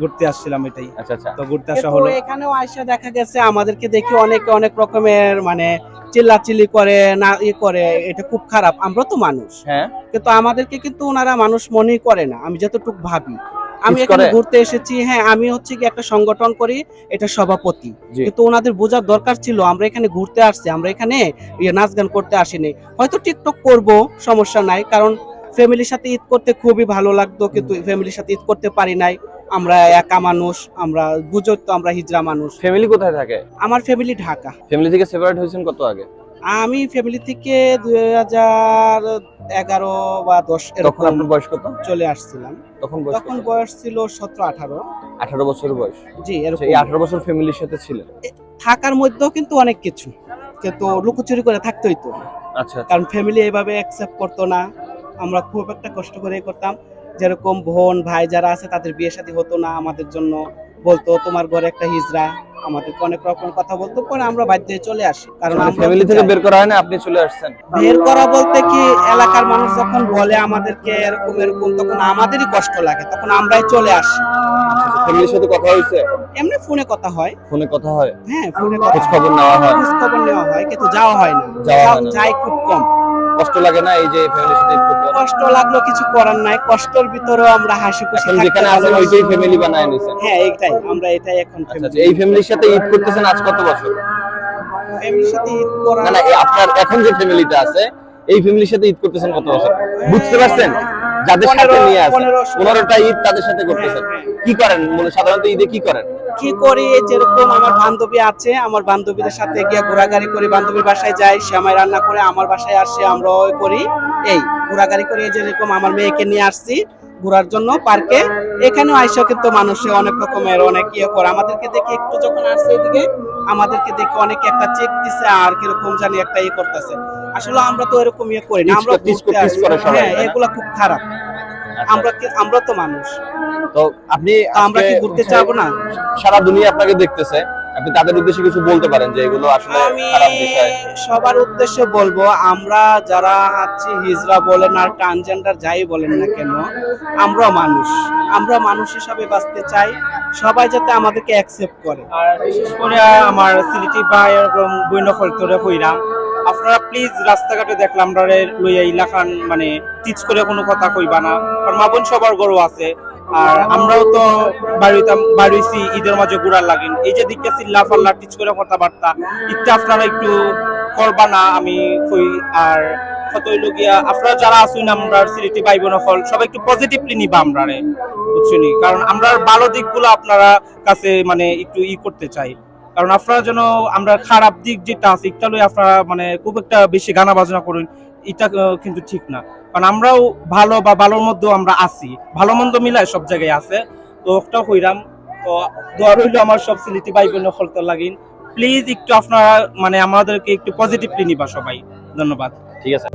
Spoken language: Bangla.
ঘুরতে আসছিলাম এটাই। আচ্ছা আচ্ছা। তো ঘুরতে আসা হলো। এখানেও আয়সা দেখা গেছে আমাদেরকে দেখে অনেকে অনেক রকমের মানে চিল্লাচিল্লি করে না ই করে এটা খুব খারাপ। আমরা তো মানুষ। হ্যাঁ। কিন্তু আমাদেরকে কিন্তু ওনারা মানুষ মনেই করে না আমি যতটুকু ভাবি। আমি এখানে ঘুরতে এসেছি হ্যাঁ আমি হচ্ছে কি একটা সংগঠন করি এটা সভাপতি। কিন্তু ওনাদের বোঝার দরকার ছিল আমরা এখানে ঘুরতে আসছি আমরা এখানে ইয়ে নাচ গান করতে আসিনি। হয়তো টিকটক করব সমস্যা নাই কারণ ফ্যামিলির সাথে ঈদ করতে খুবই ভালো লাগতো কিন্তু ফ্যামিলির সাথে ঈদ করতে পারি নাই। আমরা একা মানুষ আমরা গুজর তো আমরা হিজড়া মানুষ। ফ্যামিলি কোথায় থাকে? আমার ফ্যামিলি ঢাকা। ফ্যামিলি থেকে সেপারেট হয়েছেন কত আগে? আমি ফ্যামিলি থেকে দুই হাজার এগারো বা দশ তখন এরকম আপনার বয়স কত? চলে আসছিলাম। তখন বয়স তখন বয়স ছিল সতেরো আঠারো। আঠারো বছর বয়স। জি আচ্ছা, এরকম। এই আঠারো বছর ফ্যামিলির সাথে ছিলেন? থাকার মধ্যেও কিন্তু অনেক কিছু। কিন্তু লুকোচুরি করে থাকতেই তো। আচ্ছা কারণ ফ্যামিলি এভাবে অ্যাকসেপ্ট করতো না। আমরা খুব একটা কষ্ট করে করতাম। যেরকম বোন ভাই যারা আছে তাদের বিয়ে শাদী হতো না আমাদের জন্য। বলতো তোমার ঘরে একটা হিজড়া আমাদেরকে অনেক রকম কথা বলতো। পরে আমরা বাধ্য চলে আসি। কারণ ফ্যামিলি থেকে বের করা হয় না আপনি চলে আসছেন। বের করা বলতে কি এলাকার মানুষ যখন বলে আমাদেরকে এরকম এরকম তখন আমাদেরই কষ্ট লাগে তখন আমরাই চলে আসি। ফ্যামিলির সাথে কথা হয়েছে? এমনি ফোনে কথা হয়। ফোনে কথা হয়? হ্যাঁ ফোনে কথা খোঁজ খবর নেওয়া হয়? খোঁজ খবর নেওয়া হয় কিন্তু যাওয়া হয় না। যাওয়া যায় খুব কম। কষ্ট লাগে না এই যে ফ্যামিলির সাথে ঈদ করতে কষ্ট লাগল কিছু করার নাই। কষ্টের ভিতরেও আমরা হাসি খুশি এখন যেখানে আছেন ওইটাই ফ্যামিলি বানায় নিছেন। হ্যাঁ এইটাই আমরা এটাই এখন আচ্ছা আচ্ছা, এই ফ্যামিলির সাথে ঈদ করতেছেন আজ কত বছর? ফ্যামিলির সাথে ঈদ করা না না আপনার এখন যে ফ্যামিলিটা আছে এই ফ্যামিলির সাথে ঈদ করতেছেন কত বছর? বুঝতে পারছেন? যাদের সাথে নিয়ে আসেন পনেরোটা ঈদ তাদের সাথে করতেছেন। হ্যাঁ, কি করেন? মানে সাধারণত ঈদে কি করেন? কি করি? যেরকম আমার বান্ধবী আছে আমার বান্ধবীদের সাথে গিয়ে ঘোরাঘুরি করি বান্ধবীর বাসায় যাই সে আমায় রান্না করে আমার বাসায় আসে আমরা ওই করি। এই ঘোরাঘুরি করে যেরকম আমার মেয়েকে নিয়ে আসছি ঘোরার জন্য পার্কে। এখানেও আইসা কিন্তু মানুষে অনেক রকমের অনেক ইয়ে করে। আমাদেরকে দেখে একটু যখন আসছে এদিকে আমাদেরকে দেখে অনেকে একটা চেক দিছে আর কীরকম জানি একটা ইয়ে করতেছে। আসলে আমরা তো এরকম ইয়ে করি না আমরা হ্যাঁ? এগুলা খুব খারাপ। আমরা কি- আমরা তো মানুষ। তো আপনি আমরা কি ঘুরতে যাব না? সারা দুনিয়া আপনাকে দেখতেছে। আপনি তাদের উদ্দেশ্যে কিছু বলতে পারেন যে এগুলো আসলে আমি খারাপ বিষয়। সবার উদ্দেশ্যে বলব আমরা যারা আছি হিজরা বলেন আর ট্রান্সজেন্ডার যাই বলেন না কেন আমরা মানুষ। আমরা মানুষ হিসাবে বাঁচতে চাই সবাই যাতে আমাদেরকে অ্যাকসেপ্ট করে। আর বিশেষ করে আমার সিলেটি বা এরকম বৈনফল তোরে কইরাম আপনারা প্লিজ রাস্তাঘাটে দেখলাম আমরা লইয়া ইলাকান মানে টিচ করে কোনো কথা কইবা না। কারণ মা বোন সবার গরু আছে। আর আমরাও তো বাড়িতাম, বাড়িছি, ঈদের মাঝে ঘুরার লাগিন এই যে দিকটা চিল্লা ফাল্লা টিচ করে কথাবার্তা একটু আপনারা একটু করবা না, আমি কই। আর কত গিয়া, আপনারা যারা আসুন আমরা সিলেটি ভাই বোন সবাই একটু পজিটিভলি নিবা আমরা রে। বুঝছনি? কারণ আমরা ভালো দিকগুলো আপনারা কাছে মানে একটু ই করতে চাই। কারণ আপনারা যেন আমরা খারাপ দিক যেটা আছে এটা লই আপনারা মানে খুব একটা বেশি গানা বাজনা করুন, এটা কিন্তু ঠিক না। কারণ আমরাও ভালো বা ভালোর মধ্যেও আমরা আছি, ভালো মন্দ মিলায় সব জায়গায় আছে। তো একটা কইরাম তো দোয়া রইল আমার সব সিলিটি ভাই বোন হলতে লাগিন। প্লিজ একটু আপনারা মানে আমাদেরকে একটু পজিটিভলি নিবা সবাই। ধন্যবাদ। ঠিক আছে।